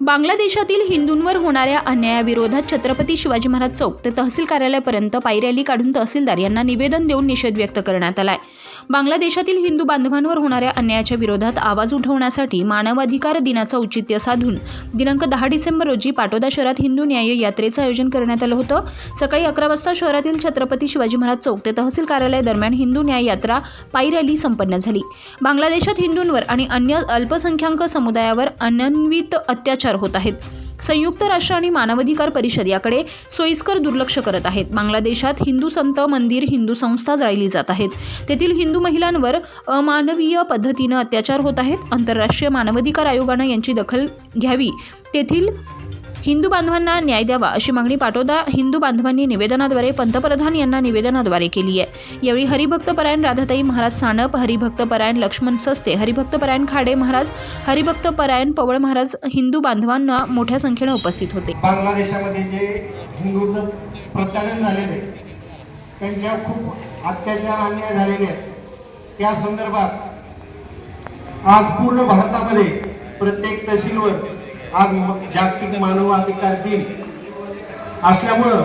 बांगलादेशातील हिंदूंवर होणाऱ्या अन्यायाविरोधात छत्रपती शिवाजी महाराज चौक ते तहसील कार्यालयापर्यंत पायी रॅली काढून तहसीलदार यांना निवेदन देऊन निषेध व्यक्त करण्यात आलाय. बांगलादेशातील हिंदू बांधवांवर होणाऱ्या अन्यायाच्या विरोधात आवाज उठवण्यासाठी मानवाधिकार दिनाचं औचित्य साधून दिनांक दहा डिसेंबर रोजी पाटोदा शहरात हिंदू न्याय यात्रेचं आयोजन करण्यात आलं होतं. सकाळी अकरा वाजता शहरातील छत्रपती शिवाजी महाराज चौक ते तहसील कार्यालय दरम्यान हिंदू न्याय यात्रा पायी रॅली संपन्न झाली. बांगलादेशात हिंदूंवर आणि अन्य अल्पसंख्याक समुदायावर अनन्वित अत्याचार होत आहेत. संयुक्त राष्ट्र आणि मानवाधिकार परिषद याकडे सोयीस्कर दुर्लक्ष करत आहेत. बांगलादेशात हिंदू संत मंदिर हिंदू संस्था जाळली जात आहेत. तेथील हिंदू महिलांवर अमानवीय पद्धतीनं अत्याचार होत आहेत. आंतरराष्ट्रीय मानवाधिकार आयोगानं यांची दखल घ्यावी. तेथील हिंदू बांधवांना न्याय द्यावा अशी मागणी पाटोदा हिंदू बांधवांनी निवेदनाद्वारे पंतप्रधान यांना निवेदनाद्वारे केली आहे. यावेळी हरिभक्तपरायण राधाताई महाराज सानप हरिभक्तपरायण लक्ष्मण सस्ते हरिभक्तपरायण खाडे महाराज हरिभक्तपरायण पवळ महाराज हिंदू बांधवांना मोठ्या संख्येने उपस्थित होते. बांगलादेशामध्ये जे हिंदूचं प्रताडण झालेलं आहे त्यांच्या खूप अत्याचार अन्याय झालेले आहेत. त्या संदर्भात आज पूर्ण भारतामध्ये प्रत्येक तहसीलवर आज जागतिक मानवाधिकार दिन असल्यामुळं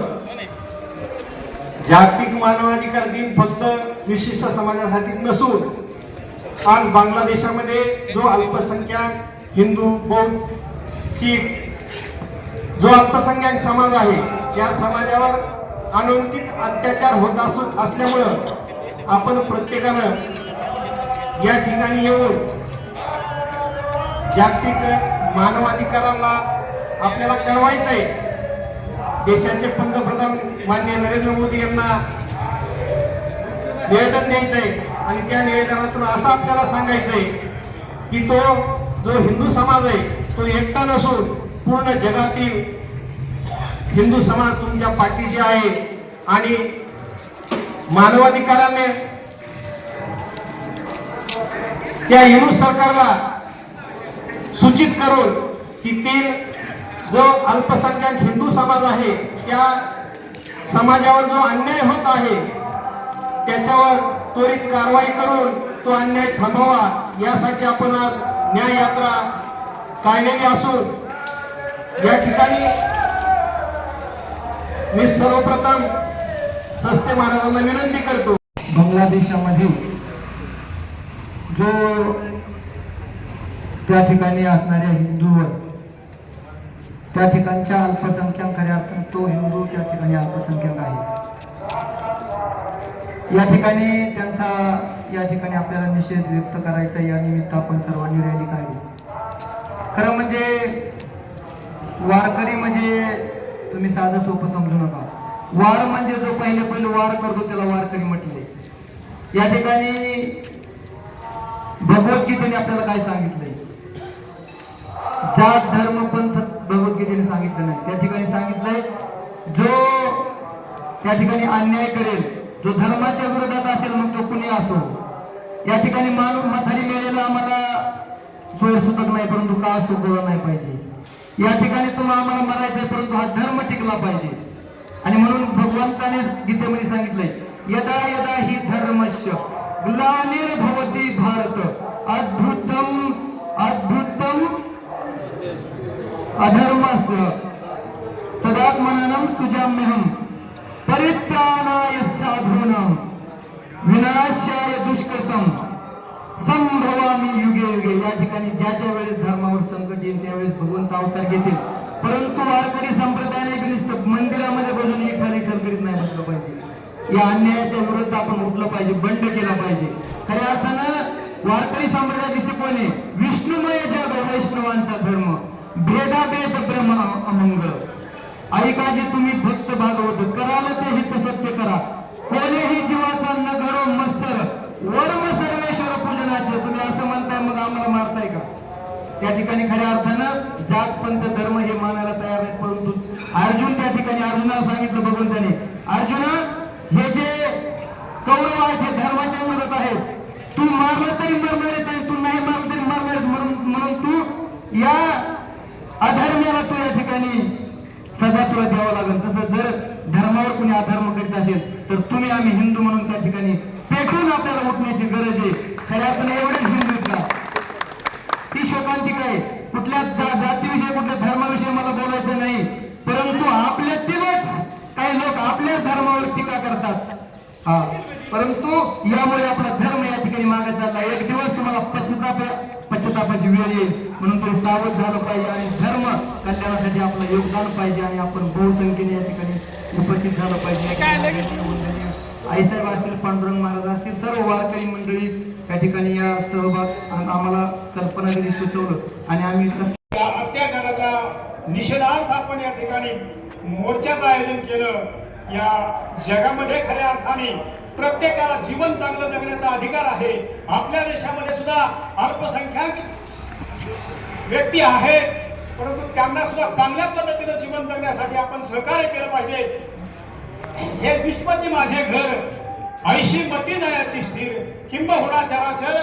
जागतिक मानवाधिकार दिन फक्त विशिष्ट समाजासाठीच नसून आज बांगलादेशामध्ये जो अल्पसंख्याक हिंदू बौद्ध शीख जो अल्पसंख्याक समाज आहे या समाजावर अनंतित अत्याचार होत असून असल्यामुळं आपण प्रत्येकानं या ठिकाणी येऊन जागतिक मानवाधिकाराला आपल्याला कळवायचं आहे देशाचे पंतप्रधान माननीय नरेंद्र मोदी यांना निवेदन द्यायचं आहे आणि त्या निवेदनातून असं आपल्याला सांगायचं आहे की तो जो हिंदू समाज आहे तो एकटा नसून पूर्ण जगातील हिंदू समाज तुमच्या पाठीशी आहे आणि मानवाधिकाराने त्या हिंदू सरकारला सूचित करून की ते जो अल्पसंख्याक हिंदू समाज आहे त्या समाजावर जो अन्याय होत आहे त्याच्यावर त्वरित कारवाई करून तो अन्याय थांबवा. यासाठी आपण आज न्याय यात्रा काढलेली असून या ठिकाणी मी सर्वप्रथम सस्ते महाराजांना विनंती करतो. बांगलादेशामध्ये जो त्या ठिकाणी असणाऱ्या हिंदूवर त्या ठिकाणच्या अल्पसंख्याक खऱ्या अर्थानं तो हिंदू त्या ठिकाणी अल्पसंख्याक आहे. या ठिकाणी त्यांचा या ठिकाणी आपल्याला निषेध व्यक्त करायचा या निमित्त आपण सर्वांनी रॅली काढली. खरं म्हणजे वारकरी म्हणजे तुम्ही साधं सोपं समजू नका. वार म्हणजे जो पहिले पहिले वार करतो त्याला वारकरी म्हटले. या ठिकाणी भगवद्गीतेने आपल्याला काय सांगितलं? जात धर्म पंथ भगवद्गीतेने सांगितलं नाही. त्या ठिकाणी सांगितलंय जो त्या ठिकाणी अन्याय करेल जो धर्माच्या विरोधात असेल मग तो कुणी असो? या ठिकाणी माणूस म्हातारी मेलेला आम्हाला सोयरसुतक नाही परंतु का सुखवला नाही पाहिजे. या ठिकाणी तुम्हाला आम्हाला मरायचंय परंतु हा धर्म टिकला पाहिजे. आणि म्हणून भगवंताने गीतेमध्ये सांगितलंय यदा यदा ही धर्मस्य ग्लानिर्भवती भारत अद्भुतम अद्भुत अधर्मस तदात्मनम सुजाम्यहम परित्राणाय साधूनां विनाशाय दुष्कृतम संभवामी युगे युगे. या ठिकाणी ज्याच्या वेळेस धर्मावर संकट येईल त्यावेळेस भगवंत अवतार घेतील. परंतु वारकरी संप्रदायाने नुसतं मंदिरामध्ये बसून इठल इठल करीत नाही बसलं पाहिजे. या अन्यायाच्या विरुद्ध आपण उठलं पाहिजे बंड केला पाहिजे. खऱ्या अर्थानं वारकरी संप्रदायाची शिकवणे विष्णुमय जग वैष्णवांचा धर्म. भेदाभेद ब्रह्म अमंगळ. ऐकाजे तुम्ही भक्त भागवत कराल ते हित सत्य करा. कोणीही जीवाचा न घडो मत्सर वर्म सर्वेश्वर पूजनाचे तुम्ही असं म्हणताय मग आम्हाला मारताय का? त्या ठिकाणी खऱ्या अर्थानं जात पंथ धर्म हे मानायला तयार नाहीत परंतु अर्जुन त्या ठिकाणी अर्जुनाला सांगितलं बघून त्याने अर्जुना हे जे कौरव आहेत हे धर्माच्या विरोधात आहेत. तू मारलं तरी मरणार आहेत आणि तू नाही मारलं तरी मरणार आहेत म्हणून म्हणून तू या अधर्माला तो या ठिकाणी सजा तुला द्यावा लागेल. तसं जर धर्मावर कुणी अधर्म करीत असेल तर तुम्ही आम्ही हिंदू म्हणून त्या ठिकाणी योगदान पाहिजे आणि आपण बहुसंख्येने या ठिकाणी उपस्थित झालं पाहिजे. आईसाहेब असतील पांडुरंग महाराज असतील सर्व वारकरी मंडळी या ठिकाणी या सहभाग आम्हाला कल्पना दिली सुचवलं. आणि आम्ही अत्याचाराच्या निषेधार्थ आपण या ठिकाणी मोर्चाचं आयोजन केलं. या जगामध्ये खऱ्या अर्थाने प्रत्येकाला जीवन चांगलं जगण्याचा अधिकार आहे. आपल्या देशामध्ये सुद्धा अल्पसंख्याक व्यक्ती आहेत. परंतु त्यांना सुद्धा चांगल्या पद्धतीनं जीवन जगण्यासाठी आपण सहकार्य केलं पाहिजे. हे विश्वाचे माझे घर ऐशी मती जायाची स्थिर किंबहुना चराचर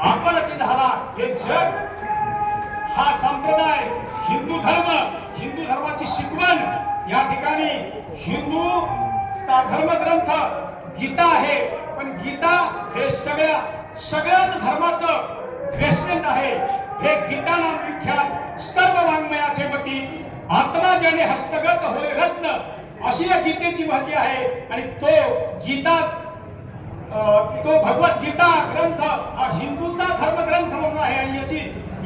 आपणच झाला हे जग. हा संप्रदाय हिंदू धर्म हिंदू धर्माची शिकवण. या ठिकाणी हिंदूचा धर्मग्रंथ गीता आहे. पण गीता हे सगळ्या सगळ्याच धर्माचं बेसमेंट आहे. हे गीताना विख्यात सर्व वाङ्मयाचे पती. आत्मा ज्याने हस्तगत होय रत्न अशी या गीतेची महती आहे. आणि तो गीता तो तो भगवद्गीता ग्रंथ हा हिंदूचा धर्मग्रंथ म्हणून आहे आणि याची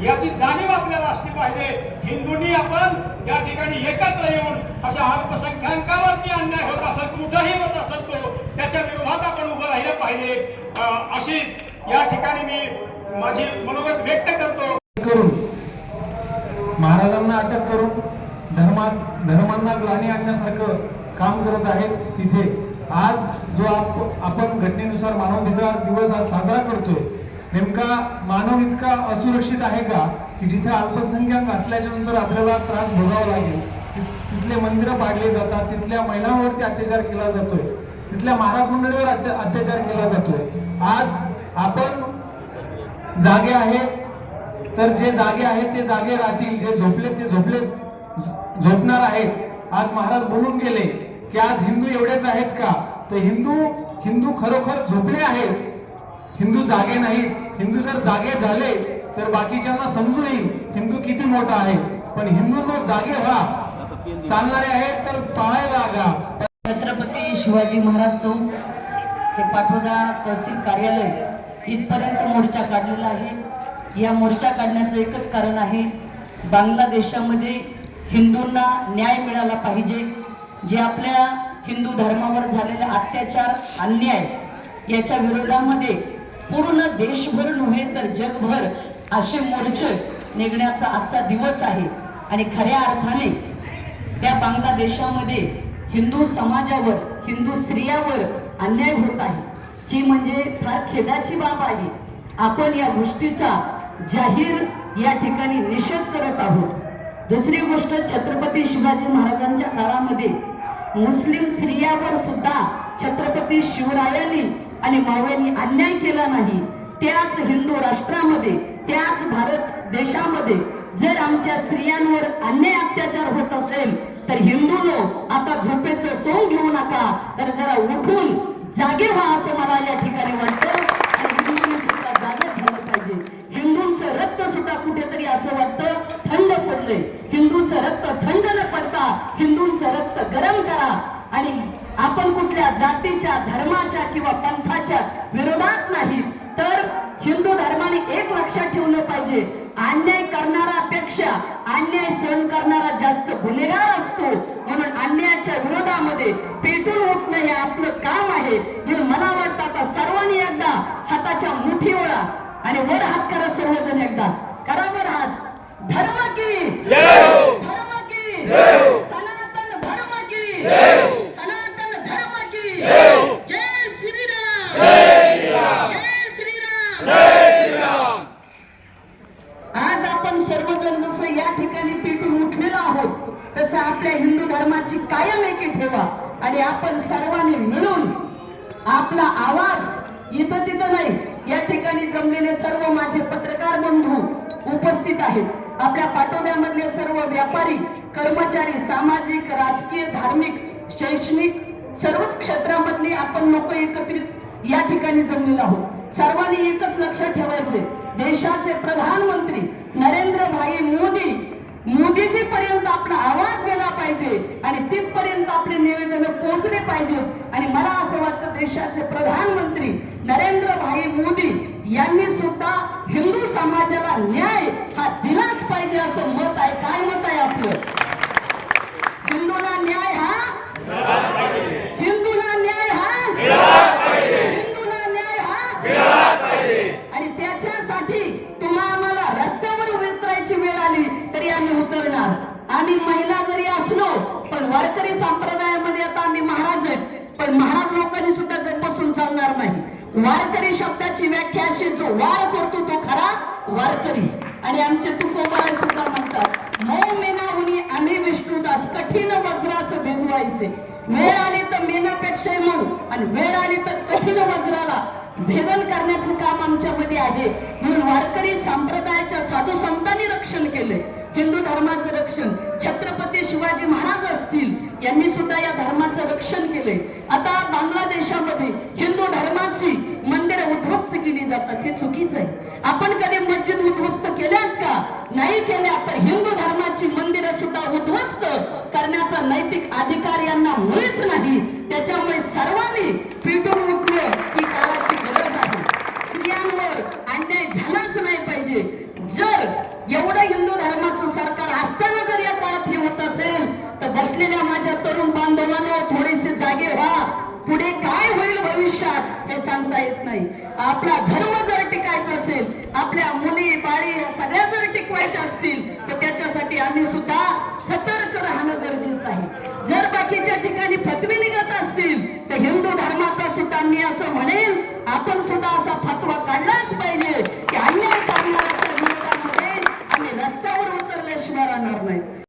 याची जाणीव आपल्याला असली पाहिजे. हिंदूंनी आपण या ठिकाणी एकत्र येऊन अशा अल्पसंख्याकावरती अन्याय होत असेल कुठंही होत असेल तो त्याच्या विरोधात आपण उभं राहिलं पाहिजे. अशीच या ठिकाणी मी माझी मनोगत व्यक्त करतो. करून महाराजांना अटक करून धर्मात धर्मांना ग्लानी आणण्यासारखं काम करत आहेत तिथे. आज जो आप आपण घटनेनुसार मानवाधिकार दिवस आज साजरा करतोय नेमका मानव इतका असुरक्षित आहे का की जिथे अल्पसंख्याक असल्याच्या नंतर आपल्याला त्रास भोगावा लागेल? तिथले मंदिरं पाडली जातात तिथल्या महिलांवरती अत्याचार केला जातोय तिथल्या महाराज मंडळीवर अत्या- अत्याचार केला जातोय. आज आपण जागे आहेत तर जे जागे आहेत ते जागे राहतील. जे झोपले ते झोपले झोपणार आहेत. आज महाराज बोलून गेले की आज हिंदू एवढेच आहेत का? तर हिंदू हिंदू खरोखर झोपले आहेत. हिंदू जागे नाहीत. हिंदू जर जागे झाले तर बाकीच्यांना समजू येईल हिंदू किती मोठा आहे. पण हिंदू लोक जागे व्हा. चालणारे आहेत तर पाहायला लागा. छत्रपती शिवाजी महाराज चौक ते पाठोदा तहसील कार्यालय इथपर्यंत मोर्चा काढलेला आहे. या मोर्चा काढण्याचं एकच कारण आहे बांगलादेशामध्ये हिंदूंना न्याय मिळाला पाहिजे. जे आपल्या हिंदू धर्मावर झालेले अत्याचार अन्याय याच्या विरोधामध्ये पूर्ण देशभर नव्हे तर जगभर असे मोर्चे निघण्याचा आजचा दिवस आहे. आणि खऱ्या अर्थाने त्या बांगलादेशामध्ये हिंदू समाजावर हिंदू स्त्रियावर अन्याय होत आहे. ही म्हणजे फार खेदाची बाब आहे. आपण या गोष्टीचा जाहीर या ठिकाणी निषेध करत आहोत. दुसरी गोष्ट छत्रपती शिवाजी महाराजांच्या काळामध्ये मुस्लिम स्त्रियावर सुद्धा छत्रपती शिवरायांनी आणि मावळ्यांनी अन्याय केला नाही. त्याच हिंदू राष्ट्रामध्ये त्याच भारत देशामध्ये जर आमच्या स्त्रियांवर अन्याय अत्याचार होत असेल तर हिंदू लोक आता झोपेचं सोंग घेऊ नका. तर जरा उठून जागे व्हा असं मला या ठिकाणी करणारा जास्त गुन्हेगार असतो म्हणून अन्यायाच्या विरोधामध्ये पेटून उठणं हे आपलं काम आहे. म्हणून मला वाटतं आता सर्वांनी एकदा हाताच्या मुठी वळा आणि वर हात करा सर्वजण एकदा. करा वर हात. धर्म की. धर्म की सनातन धर्म की सनातन धर्म की जय श्रीराम जय श्रीराम आज आपण सर्वजण जसं या ठिकाणी पेटून उठलेलो आहोत तसं आपल्या हिंदू अशी कायम एकी ठेवा आणि आपण सर्वांनी मिळून आपला आवाज इथं तिथं नाही या ठिकाणी जमलेले सर्व माझे पत्रकार बंधू उपस्थित आहेत. आपल्या पाटोद्यामधले सर्व व्यापारी कर्मचारी सामाजिक राजकीय धार्मिक शैक्षणिक सर्वच क्षेत्रामधली आपण लोक एकत्रित या ठिकाणी जमलेलो आहोत. सर्वांनी एकच लक्षात ठेवायचे देशाचे प्रधानमंत्री नरेंद्र भाई मोदी मोदीजी पर्यंत आपला आवाज गेला पाहिजे आणि तिथपर्यंत आपले निवेदन पोहोचले पाहिजे. आणि मला असं वाटतं देशाचे प्रधानमंत्री नरेंद्र भाई मोदी यांनी सुद्धा हिंदू समाजाला न्याय हा दिलाच पाहिजे असं मत आहे. काय मत आहे आपलं? हिंदूला न्याय हा? हिंदूला न्याय हा? हिंदूला न्याय हा? आणि त्याच्यासाठी तुम्हा आम्हाला रस्त्यावर उतरायची वेळ आली. तरी आम्ही उतरणार आम्ही महिला जरी असलो पण वारकरी संप्रदायामध्ये आता आम्ही महाराज आहेत. पण महाराज लोकांनी सुद्धा गप्प बसून चालणार नाही. वारकरी शब्दाची व्याख्या अशी जो वार करतो तो खरा वारकरी. आणि आमचे तुकोबा सुद्धा म्हणतात मऊ मेना हुनी आम्ही विष्णुदास कठीण वज्रास भेदवायचे. वेळ आली तर मेनापेक्षा मऊ आणि वेळ आली तर कठीण वज्राला. भेदन करण्याचं काम आमच्यामध्ये आहे. म्हणून वारकरी संप्रदायाच्या साधू संतांनी रक्षण केले हिंदू धर्माचं रक्षण. छत्रपती शिवाजी महाराज असतील यांनी सुद्धा या धर्माचं रक्षण केले आता बांगलादेशामध्ये हिंदू धर्माची मंदिरं उद्ध्वस्त केली जातात. हे चुकीचं आहे. आपण कधी मस्जिद उद्ध्वस्त केल्यात का? नाही केल्या तर हिंदू धर्माची मंदिरं सुद्धा उद्ध्वस्त करण्याचा नैतिक अधिकार यांना मुळीच करता येत नाही. आपला धर्म जर टिकायचा असेल आपल्या मुली बाळी सगळ्या जर टिकवायच्या असतील तर त्याच्यासाठी आम्ही सुद्धा सतर्क राहणं गरजेचं आहे. जर बाकीच्या ठिकाणी फतवे निघत असतील तर हिंदू धर्माचा सुद्धा मी असं म्हणेल आपण सुद्धा असा फतवा काढलाच पाहिजे की अन्याय करणाऱ्याच्या विरोधामध्ये आम्ही रस्त्यावर उतरल्याशिवाय राहणार नाही